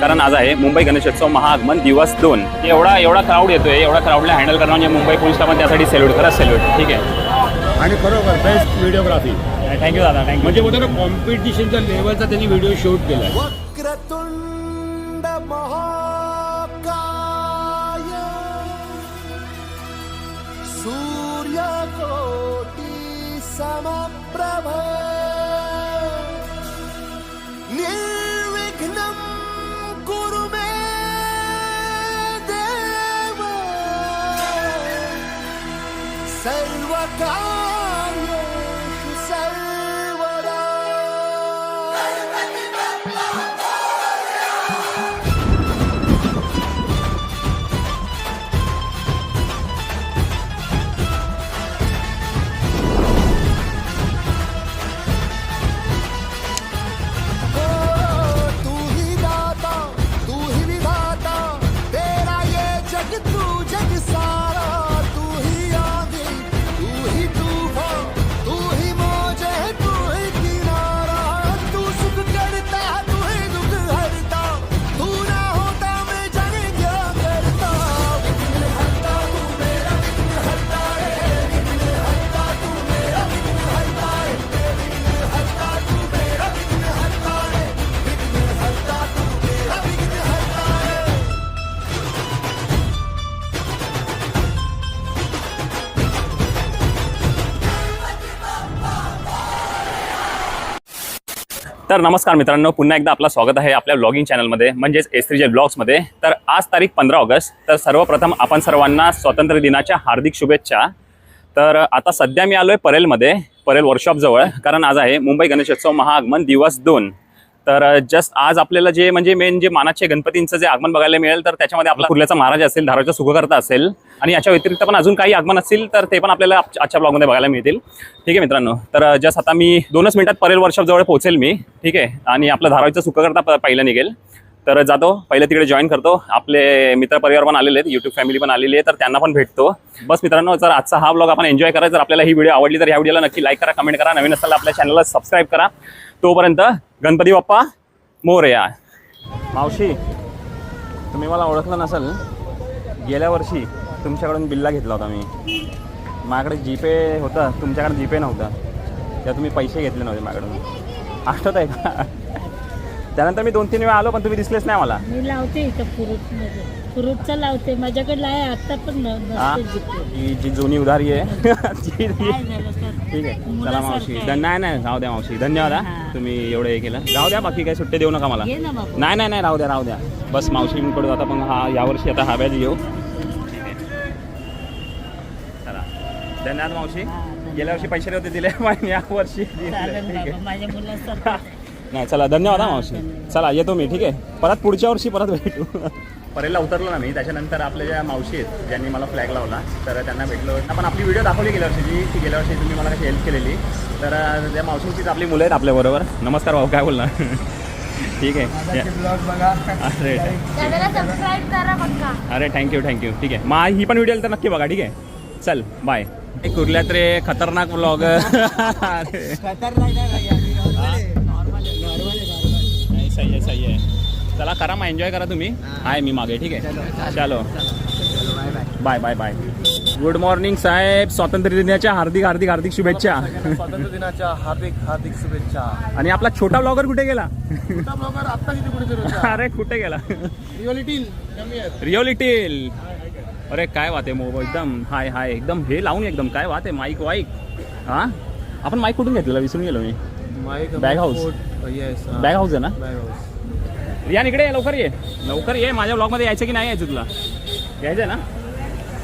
कारण आज आहे मुंबई गणेशोत्सव महाआगमन दिवस दोन. एवढा एवढा क्राऊड येतोय एवढा क्राऊडला हँडल करणं म्हणजे मुंबई पोलीसला पण त्यासाठी सेल्यूट करा सेल्यूट ठीक आहे. आणि खरोखर बेस्ट व्हिडिओग्राफी थँक्यू दादा थँक्यू म्हणजे बोलतो ना कॉम्पिटिशनच्या लेवलचा त्यांनी व्हिडिओ शूट केला वक्रतुंड महाकाय सूर्यकोटि समप्रभ الوقعه तर नमस्कार मित्रांनो पुन्हा एकदा आपलं स्वागत आहे आपल्या ब्लॉगिंग चॅनलमध्ये म्हणजेच एस जे ब्लॉग्समध्ये तर आज तारीख पंधरा ऑगस्ट तर सर्वप्रथम आपण सर्वांना स्वातंत्र्य दिनाच्या हार्दिक शुभेच्छा. तर आता सध्या मी आलो आहे परेलमध्ये परेल वर्कशॉपजवळ कारण आज आहे मुंबई गणेशोत्सव महाआगमन दिवस दोन. तर जस्ट आज आपल्याला जे म्हणजे मेन जे मानाचे गणपतींचं जे आगमन बघायला मिळेल तर त्याच्यामध्ये आपला कुर्ल्याचा महाराज असेल धाराचा सुखकर्ता असेल आणि याच्या व्यतिरिक्त पण अजून काही आगमन असतील तर ते पण आपल्याला आजच्या ब्लॉगमध्ये बघायला मिळतील. ठीक आहे मित्रांनो? तर जस्ट आता मी दोनच मिनिटात परेल वर्षाजवळ पोहोचेल मी. ठीक आहे? आणि आपलं धारावीचं सुखकर्ता प- पहिलं निघेल. तर जातो. पहिले तिकडे जॉईन करतो. आपले मित्र परिवार पण आलेले आहेत. युट्यूब फॅमिली पण आलेली आहे. तर त्यांना पण भेटतो. बस मित्रांनो जर आजचा हा ब्लॉग आपण एन्जॉय करा जर आपल्याला ही व्हिडिओ आवडली तर ह्या व्हिडिओला नक्की लाईक करा कमेंट करा. नवीन असताना आपल्या चॅनलला सबस्क्राईब करा. तोपर्यंत गणपती बाप्पा मोरया. मावशी तुम्ही मला ओळखलं नसेल. गेल्या वर्षी तुमच्याकडून बिल्ला घेतला होता मी. माझ्याकडे जीपे होतं तुमच्याकडे जीपे नव्हता. तेव्हा तुम्ही पैसे घेतले नव्हते माझ्याकडून. आठवत आहे का? त्यानंतर मी दोन तीन वेळा आलो पण तुम्ही दिसलेच नाही मला मी लावते इथं लावते. माझ्याकडे आहे आता पण न- हा? नसते जिथे. ही जी जुनी उधारी आहे. ती- काय झालं तर ठीक आहे. चला मुलासारखं मावशी. आहे. धन- नाही नाही राहू द्या मावशी. धन्यवाद हा. हा. तुम्ही एवढं हे केलं. राहू द्या बाकी काही सुट्टे देऊ नका मला. घे ना बाबा. नाही नाही नाही राहू द्या राहू द्या. बस मावशीकडून आता पण हा यावर्षी आता हा ठीक आहे चला. धन्यवाद मावशी. हा, धन्यवाद. गेल्या वर्षी पैसे नव्हते दिले पण या वर्षी दिले. चालेल ठीक बाबा आहे माझ्या मुलासारखं. नाही चला धन्यवाद हा मावशी. चला येतो मी ठीक आहे. परत पुढच्या वर्षी परत भेटू. परेला उतरलो ना मी त्याच्यानंतर आपल्या ज्या मावशी आहेत ज्यांनी मला फ्लॅग लावला तर त्यांना भेटलो. आपण आपली व्हिडिओ दाखवली गेल्या वर्षीची की गेल्या वर्षी तुम्ही मला कशी हेल्प केलेली. तर त्या मावशींचीच आपली मुलं आहेत आपल्याबरोबर नमस्कार भाऊ काय बोलणार ठीक आहे. अरे. अरे थँक्यू थँक्यू ठीक आहे. मग ही पण व्हिडिओ तर नक्की बघा ठीक आहे. चल बाय कुर्ल्यात रे खतरनाक ब्लॉग अरे. करा मग एन्जॉय करा तुम्ही. आहे मी मागे ठीक आहे. चलो. Bye bye bye good morning साहेब. स्वातंत्र्य दिनाच्या हार्दिक हार्दिक हार्दिक शुभेच्छा. स्वातंत्र्य दिनाच्या हार्दिक हार्दिक शुभेच्छा. आणि आपला छोटा ब्लॉगर कुठे गेला? छोटा ब्लॉगर आता किती कुठे अरे कुठे गेला? आहेत. रिओलिटील अरे काय आहे मोबाईल एकदम. हाय हाय एकदम. हे लावून एकदम. काय आहे माईक वाईक? हा? आपण माईक कुठून घेतलेला? विसरून गेलो मी. Mic Bag house. Yes bag house आहे ना? बॅग हाऊस रियान इकडे ये, लवकर ये. लवकर ये. माझ्या ब्लॉगमध्ये यायचं की नाही यायचं तुला? यायचं आहे ना?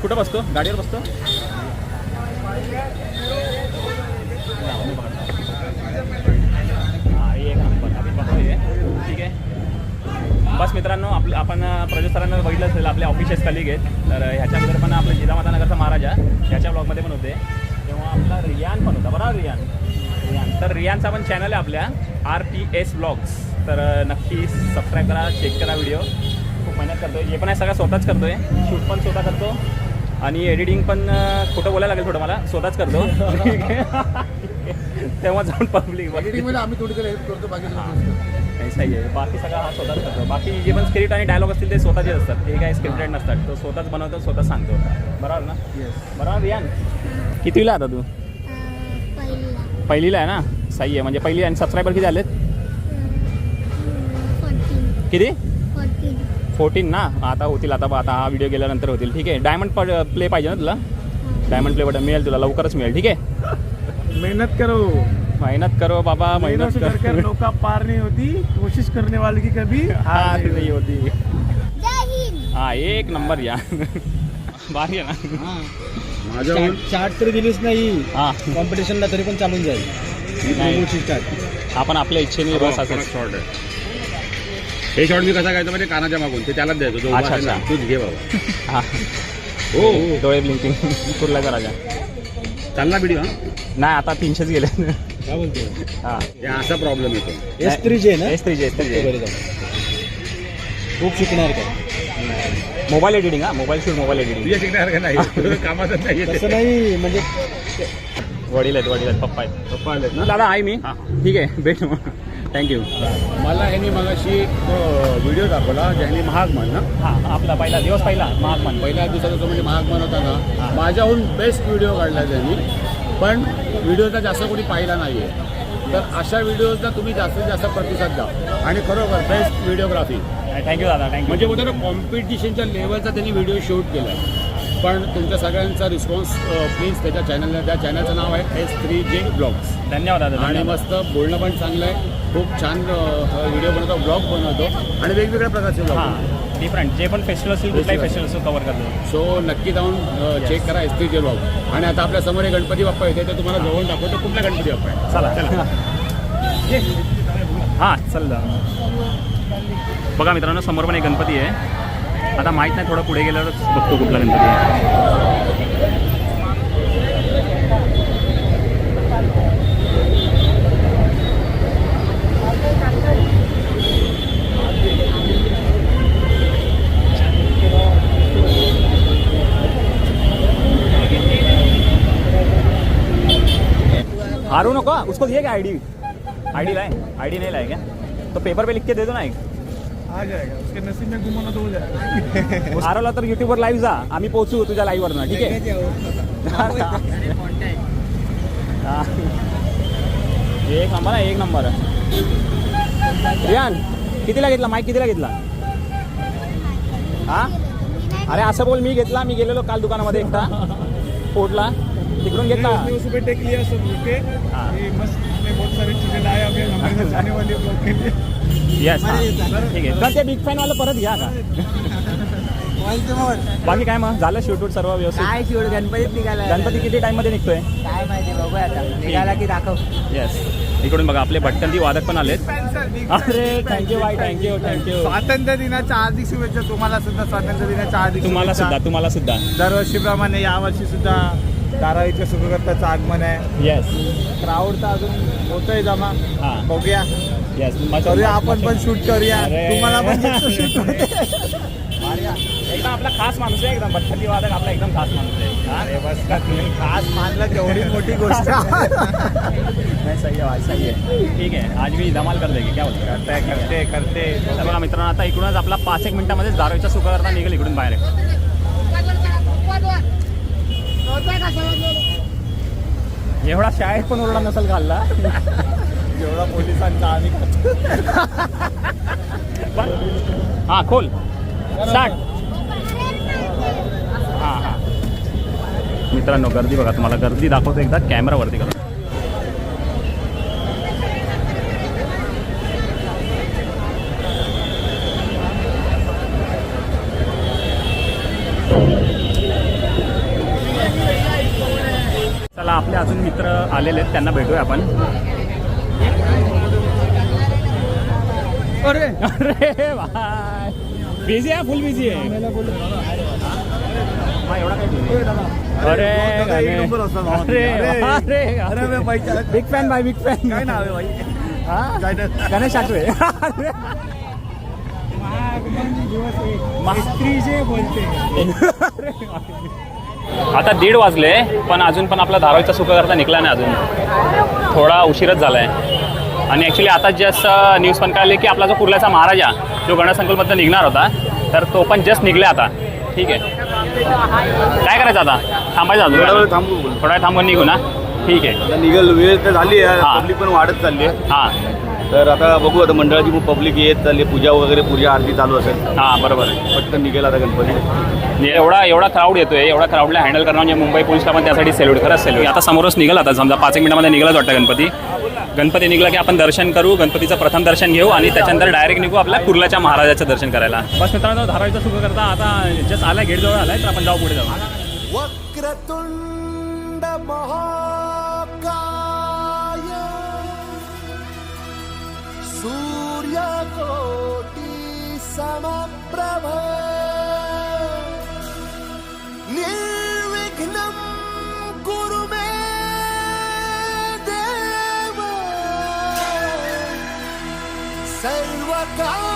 कुठं बसतो? गाडीवर बसतो? एक ठीक आहे. बस मित्रांनो आपलं आपण प्रज्वल बघितलं असेल आपले ऑफिशियस कलिग आहेत. तर ह्याच्या अगोदर पण आपलं जिजामातानगरचा महाराजा ह्याच्या ब्लॉगमध्ये पण होते. तेव्हा आपला रियान पण होता. बरोबर रियान. रियान. तर रियानचा पण चॅनल आहे आपल्या आर टी एस ब्लॉग्स तर नक्की सबस्क्राईब करा चेक करा व्हिडिओ खूप मेहनत करतोय. जे पण आहे सगळं स्वतःच करतोय. शूट पण स्वतः करतो. आणि एडिटिंग पण खोटं बोलायला लागेल थोडं मला. स्वतःच करतो. ठीक आहे तेव्हा जाऊन पब्लिक आम्ही थोडी हेल्प करतो बाकी ही आहे. बाकी सगळं हा स्वतःच करतो. बाकी जे पण स्क्रिप्ट आणि डायलॉग असतील ते स्वतःचे असतात. ते काही स्क्रिप्टेड नसतात. तो स्वतःच बनवतो स्वतः सांगतो. बरोबर ना? बरोबर रियान? कितीला आता तू? पहिला पहिलीला आहे ना? सही आहे. म्हणजे पहिली आणि सबस्क्रायबर किती आलेत? किती? फोर्टीन. फोर्टीन ना? आता होतील आता आता हा व्हिडिओ गेल्यानंतर होतील. ठीक आहे. डायमंड प्ले पाहिजे ना तुला? डायमंड प्ले बटन मिळेल तुला. लवकरच मिळेल. ठीक आहे? मेहनत करो. मेहनत करो बाबा मेहनत कर. नौका पार नहीं होती. कोशिश करने वाले की कभी हार नाही होती. जय हिंद. हा एक नंबर या भारी आहे ना? माझ्याहून चार्ट तरी दिलीच नाही. हा. कॉम्पिटिशनला तरी पण चालून जाईल. आपण आपल्या इच्छेने बस असं शॉर्ट आहे. हे शॉर्ट मी कसा घ्यायचा म्हणजे कानाच्या मागून. ते त्यालाच द्यायचो. तो उभा अच्छा, आहे ना, अच्छा. तूच घे बाबा. हा. हो. हो डोळे ब्लिंकिंग कुर्ला राजा चालला व्हिडिओ हा? नाही आता तीनशेच गेले. काय बोलतो हा. हे असा प्रॉब्लेम येतो. एस थ्री जे ना? S three J S three J बरं झालं. खूप शिकणार का? मोबाईल एडिटिंग हा. मोबाईल शूट मोबाईल एडिटिंग तुझ्या शिकण्यासारखं नाही? कामातच नाही तसं नाही म्हणजे वडील आहेत वडील आहेत पप्पा आहेत. पप्पा आलेत ना? दादा आहे मी. हा. ठीक आहे भेट. थँक्यू मला ह्यांनी मगाशी व्हिडिओ दाखवला ज्यांनी महाग म्हण ना? हा आपला पहिला दिवस पहिला महाग मान पहिल्या दिवसाचा जो म्हणजे महाग मन होता ना माझ्याहून बेस्ट व्हिडिओ काढला त्यांनी. पण व्हिडिओचा जास्त कोणी पाहिला नाही आहे तर अशा व्हिडिओजला तुम्ही जास्तीत जास्त प्रतिसाद द्या. आणि खरोखर बेस्ट व्हिडिओग्राफी थँक्यू दादा. थँक्यू म्हणजे ना कॉम्पिटिशनच्या लेवलचा त्यांनी व्हिडिओ शूट केला आहे पण तुमच्या सगळ्यांचा रिस्पॉन्स प्लीज त्याच्या चॅनलला त्या चॅनलचं नाव आहे एस थ्री जे ब्लॉग्स धन्यवाद दादा आणि. मस्त बोलणं पण चांगलं आहे. खूप छान व्हिडिओ बनवतो ब्लॉग बनवतो. आणि वेगवेगळ्या प्रकारचे ब्लॉग हां डिफरंट जे पण फेस्टिवल असतील कुठलाही फेस्टिवल असतो कव्हर करतो. सो नक्की जाऊन चेक करा एस टी जे ब्लॉग आणि आता आपल्यासमोर गणपती बाप्पा येते ते तुम्हाला जवळ दाखवतो कुठला गणपती बाप्पा आहे. चला. हां चल. बघा मित्रांनो समोर पण एक गणपती आहे. आता माहीत नाही, थोडं पुढे गेल्यावरच कुठला गणपती आहे. हारू नको उसको दिए क्या आईडी आईडी लाए आईडी नहीं लाए क्या? तो पेपर पे लिख के दे दो ना एक। आ जाएगा उसके नसीब में घुमाना तो हो जाएगा. आरवला तर युट्यूबवर लाईव्ह जा. आम्ही पोहोचू तुझ्या लाईव्हवर ना ठीक आहे? हा. एक नंबर आहे एक नंबर. रियान कितीला घेतला? माईक कितीला घेतला? हा? अरे असं बोल मी घेतला मी गेलेलो काल दुकानामध्ये एकटा. फोर्टला तिकडून घेतला. हाँ। सारी येस ठीक आहे. तर ते बिग फॅन वाला परत घ्या का बाकी काय मग? झालं शूट सर्व व्यवस्थित? काय शिवड गणपतीत निघाला. गणपती किती टाइममध्ये निघतोय? काय माहिती बघूया आता. निघाला की दाखव. येस इकडून बघा आपले भटकंती वादक पण आलेत. अरे थँक्यू बाय थँक्यू थँक्यू स्वातंत्र्य दिनाच्या हार्दिक शुभेच्छा तुम्हाला सुद्धा स्वातंत्र्य दिनाच्या हार्दिक तुम्हाला शुभेच्छा. सुद्धा तुम्हाला सुद्धा. दरवर्षीप्रमाणे यावर्षी सुद्धा धारावीच्या सुखकर्त्याचं आगमन आहे. येस क्राऊड तर अजून होतोय जमा. हा. बघूया. येस करूया आपण पण शूट करूया. अरे. तुम्हाला पण शूट होते. एकदम आपला खास माणूस आहे एकदम. भटकंती वादक आपला एकदम खास माणूस आहे. हा? अरे बस का तुम्ही? खास मानलं तेवढी मोठी गोष्ट. नाही सही आहे भाई, सही आहे. ठीक आहे. आज मी धमाल कर देगी क्या बोलतो करते करते करते तर बघा मित्रांनो आता इकडूनच आपला पाच एक मिनिटामध्ये दारूच्या सुखाकरता निघेल इकडून बाहेर. एवढा शाळेत पण ओरडा नसेल खाल्ला. जेवढा पोलिसांचा आम्ही हा खोल. स्टार्ट हा हा. मित्रांनो गर्दी बघा तुम्हाला गर्दी दाखवतो एकदा कॅमेरावरती करा. चला आपले अजून मित्र आलेले आहेत त्यांना भेटूया आपण. अरे! अरे भाई! बिझी आहे फुल बिझी आहे. हा, एवढा काय busy आहे? अरे. अरे अरे, big fan by big fan काय नाव आहे भाई? हा? गणेश आठवे. स्त्री जे बोलते. आता दीड वाजले पण अजून पण आपला धारावीचा सुका करता निघला नाही अजून. थोडा उशीरच झाला आहे आणि ॲक्च्युली आता जस्ट न्यूज पण कळली की आपला जो कुर्ल्याचा महाराजा जो गणसंकुलमधनं निघणार होता तर तो पण जस्ट निघले आता. ठीक आहे. काय करायचं आता? थांबायचं अजून? थांबू थोडा थांबून निघू ना? ठीक आहे. निघल वेळ तर झाली आहे. पण वाढत चालली आहे. हां. तर आता बघू आता मंडळाची पब्लिक येत चालली. पूजा वगैरे पूजा आरती चालू असेल. हां बरोबर. आहे पटकन निघेल आता गणपती. एवढा एवढा क्राऊड येतोय. एवढा क्राऊडला हँडल करणं म्हणजे मुंबई पोलीसला पण त्यासाठी सेल्यूट खरंच सेल्यूट आता समोरच निघाल आता समजा पाच एक मिनिटामध्ये निघालाच वाटतं गणपती. गणपती निघला की आपण दर्शन करू गणपतीचं प्रथम दर्शन घेऊ आणि त्याच्यानंतर डायरेक्ट निघू आपल्या कुर्ल्याच्या महाराजाचं दर्शन करायला. बस मित्रांनो धारावीचं सुरू करता आता जस्ट आला गेट जवळ आलाय तर आपण जाऊ पुढे जाऊ. सूर्यकोटि समप्रभ निर्विघ्नं कुरु मे देव। सर्वकार्येषु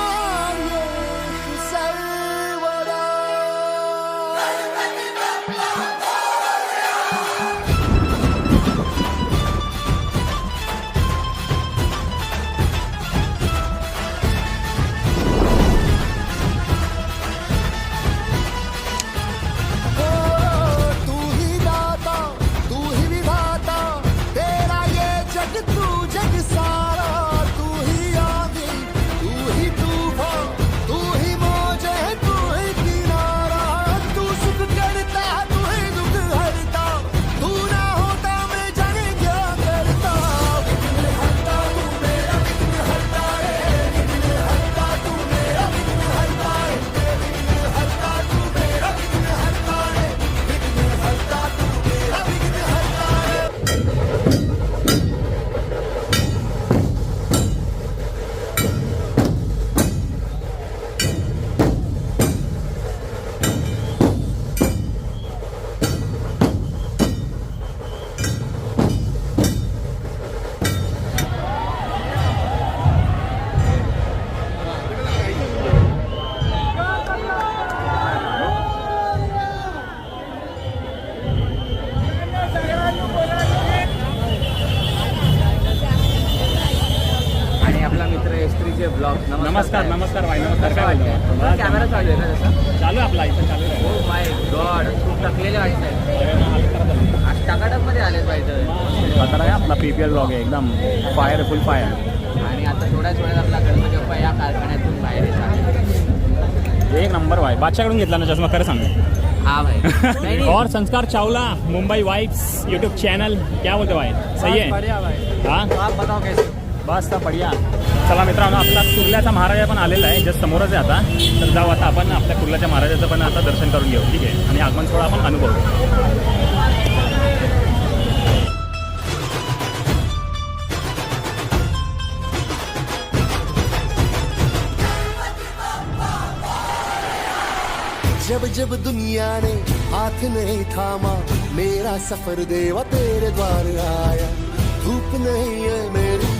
ब्लॉग नमस्कार नमस्कार भाई नमस्कार. काय बोलतो? कॅमेरा चालू आहे तसं चालू आहे आपला इथं चालू आहे. माय गॉड खूप टाकलेले आज टाकाटकमध्ये आलेत पाहिजे आता आहे आपला पी पी एल ब्लॉग आहे एकदम फायर फुल फायर आणि आता थोड्याच वेळात आपला गणपती बाप्पा या कारखान्यातून बाहेर येतात एक नंबर भाई बादशाकडून घेतला ना चष्मा खरं सांग. हा भाई. और Sanskar Chawla Mumbai vibes YouTube channel क्या बोलते भाई? सही है हाँ? आप बताओ कैसे? बस बढिया चला मित्रांनो आपला कुर्ल्याचा महाराजा पण आलेला आहे जस्ट समोरच आहे आता. तर जाऊ आता आपण आपल्या कुर्ल्याच्या महाराजाचं पण आता दर्शन करून घेऊ ठीक आहे? आणि आगमन सोहळा आपण अनुभवू. जब जब दुनिया ने हाथ नहीं थामा मेरा सफर देवा तेरे द्वार आया। धूप नहीं है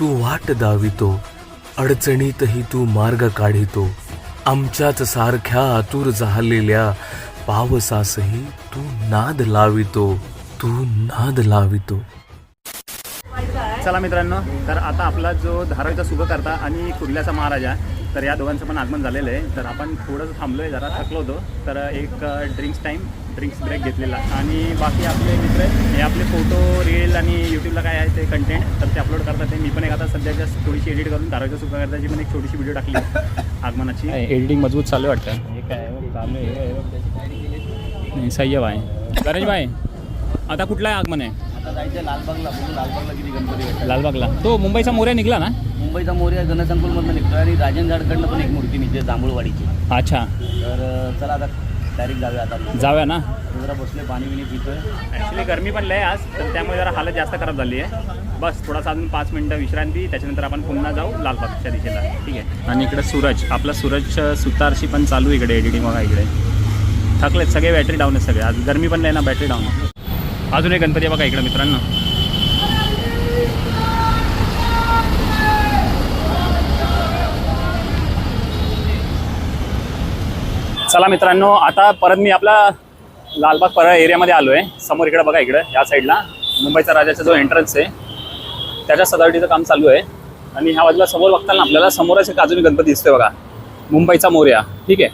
तू वाट दावितो अडचणीतही तू मार्ग काढितो. आमच्याच सारख्या आतुर झालेल्या पावसासही तू नाद लावितो तू नाद लावितो. चला मित्रांनो तर आता आपला जो धारावीचा शुभकर्ता आणि कुर्ल्याचा महाराजा तर या दोघांचं पण आगमन झालेलं आहे. तर आपण थोडंसं थांबलो आहे जरा थकलो होतो. तर एक ड्रिंक्स टाईम ड्रिंक्स ब्रेक घेतलेला. आणि बाकी आपले मित्र आहेत, हे आपले फोटो रील आणि यूट्यूबला काय आहे ते कंटेंट तर ते अपलोड करतात. ते मी पण एक आता सध्या just थोडीशी एडिट करून धारावीचा शुभ करताची पण एक छोटीशी व्हिडिओ टाकली आगमनाची. एडिटिंग मजबूत चालू आहे वाटतं. हे काय आहे? चालू आहे नाही सही आहे. भाई गणेश भाई आता कुठला आगमन आहे? आता जायचं लालबागला लालबागला किती गणपती भेटतात? लालबागला. तो मुंबईचा मोर्या निघला ना? मुंबईचा मोर्या गणसंकुलमधनं निघतो आणि राजन झाडकडनं पण एक मूर्ती निघते जांभूळवाडीची. अच्छा. तर चला आता डायरेक्ट जाऊया आता. जाऊया ना? जरा बसले पाणी बिणी पितोय. ॲक्च्युली गरमी पण लय आज तर त्यामुळे जरा हालत जास्त खराब झाली आहे. बस थोडासा अजून पाच मिनटं विश्रांती त्याच्यानंतर आपण पुन्हा जाऊ लालबागच्या दिशेला. ठीक आहे? आणि इकडे सूरज आपला सूरज सुतारशी पण चालू आहे इकडे एडिटिंग बघा इकडे. थकलेत सगळे बॅटरी डाऊन आहेत सगळे. आज गरमी पण नाही ना बॅटरी डाऊन अजून एक गणपती बघा इकडे मित्रांनो. चला मित्रांनो आता परत मी आपला लालबाग परळ एरियामध्ये आलो आहे समोर इकडे बघा इकडे या साईडला. मुंबईचा राजाचा जो एंट्रन्स आहे त्याच्या सजावटीचं काम चालू आहे. आणि ह्या बाजूला समोर बघताना आपल्याला समोरच एक अजून गणपती दिसतोय बघा. मुंबईचा मोर्या ठीक आहे.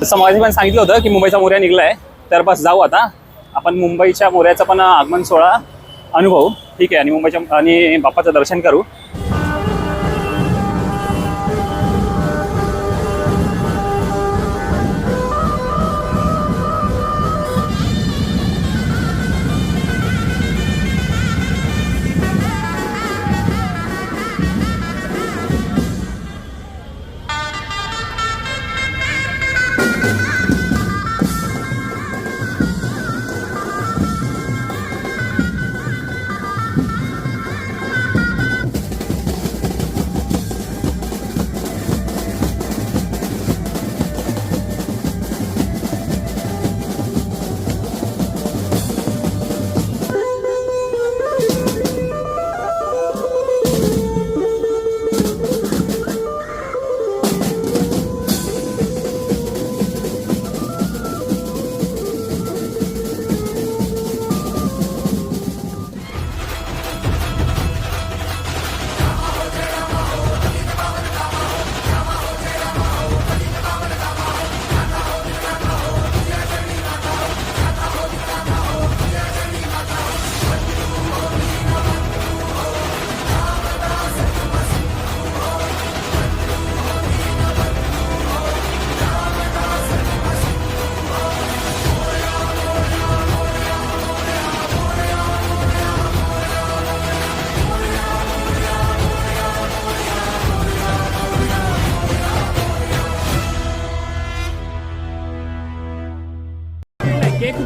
जसं माझी पण सांगितलं होतं की मुंबईचा मोर्या निघला आहे तर बस जाऊ आता. आपण मुंबईच्या मोर्याचा पण आगमन सोहळा अनुभव. ठीक आहे आणि मुंबईच्या आणि बाप्पाचं दर्शन करू.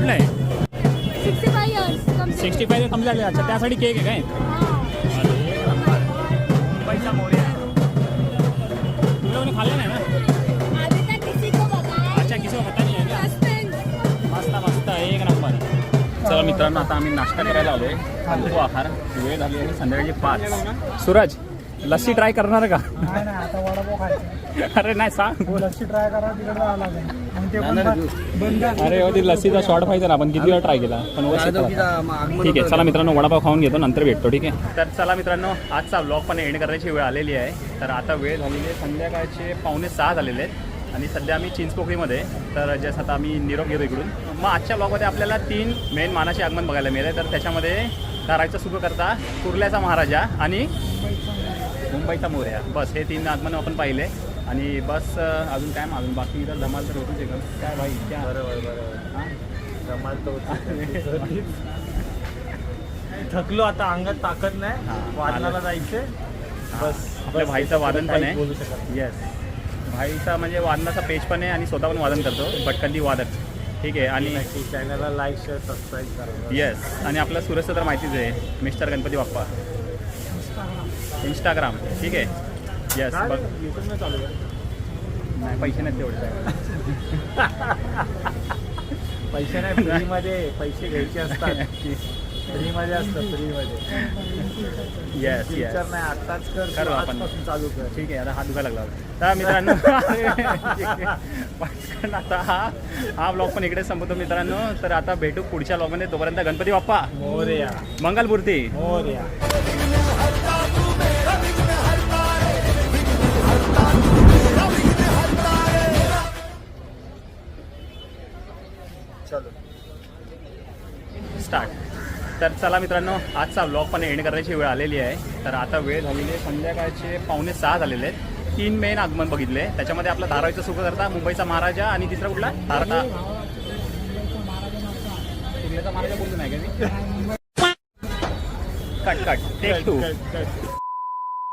कुठला आहे sixty five years sixty five कमी झाले. अच्छा त्यासाठी केक आहे काय? मोर्या तुला कोणी खाल्लं नाही ना? अच्छा किसी पता नाही आहे मस्त मस्त एक नंबर. चला मित्रांनो आता आम्ही नाश्ता करायला आलोय. हलको आहार. वेळ झाली आणि संध्याकाळची पाच. सूरज लस्सी ट्राय करणार का? अरे नाही सांग. अरे हो ती लस्सीचा शॉर्ट पाहिजे ना आपण किती वेळा ट्राय केला? पण. ठीक आहे चला मित्रांनो वडापाव खाऊन घेतो नंतर भेटतो ठीक आहे? तर चला मित्रांनो आजचा ब्लॉग पण एंड करायची वेळ आलेली आहे. तर आता वेळ झालेली आहे संध्याकाळचे पावणे सहा झालेले आहेत. आणि सध्या आम्ही चिंचपोकळीमध्ये तर जसं आता आम्ही निरोप घेतो इकडून. मग आजच्या ब्लॉगमध्ये आपल्याला तीन मेन मानाचे आगमन बघायला मिळाले. तर त्याच्यामध्ये धाराचं सुख करता कुर्ल्याचा महाराजा आणि मुंबईचा मोर्या. बस हे तीन आगमन आपण पाहिले. आणि बस अजून काय अजून बाकी इथं धमाल तर होतीच आहे का? काय भाई क्या बरोबर बरोबर थकलो आता अंगात ताकद नाही. हा, वादनाला आलं. जायचंय. बस आपल्या भाईचं वादन पण आहे. येस भाईचा म्हणजे वादनाचा पेज पण आहे आणि स्वतः पण वादन करतो. भटकंती वादक. ठीक आहे आणि नक्की चॅनलला लाईक शेअर सबस्क्राईब करा. येस आणि आपला सुरजचं तर माहितीच आहे. मिस्टर गणपती बाप्पा. इंस्टाग्राम ठीक आहे. येस बघ. नाही पैसे नाहीत तेवढे. पैसे नाही फ्रीमध्ये पैसे घ्यायचे असतात. फ्रीमध्ये असतं फ्रीमध्ये. येस येस नाही आत्ताच कर करू आपण. चालू कर. ठीक आहे आता हात दुखायला लागला. तर मित्रांनो पटकन आता हा हा ब्लॉग पण इकडे संपतो मित्रांनो. तर आता भेटू पुढच्या ब्लॉगमध्ये तोपर्यंत गणपती बाप्पा. मोरया. मंगलमूर्ती. मोरया. तर चला मित्रांनो आजचा ब्लॉग पण एंड करायची वेळ आलेली आहे. तर आता वेळ झालेली आहे संध्याकाळचे पावणे सहा झालेले आहेत. तीन मेन आगमन बघितले. त्याच्यामध्ये आपला धारावीचा सुख करता मुंबईचा महाराजा आणि तिसरा कुठला? धारता. कुर्ल्याचा महाराजा बोलतो नाही का कट कट टेक टू.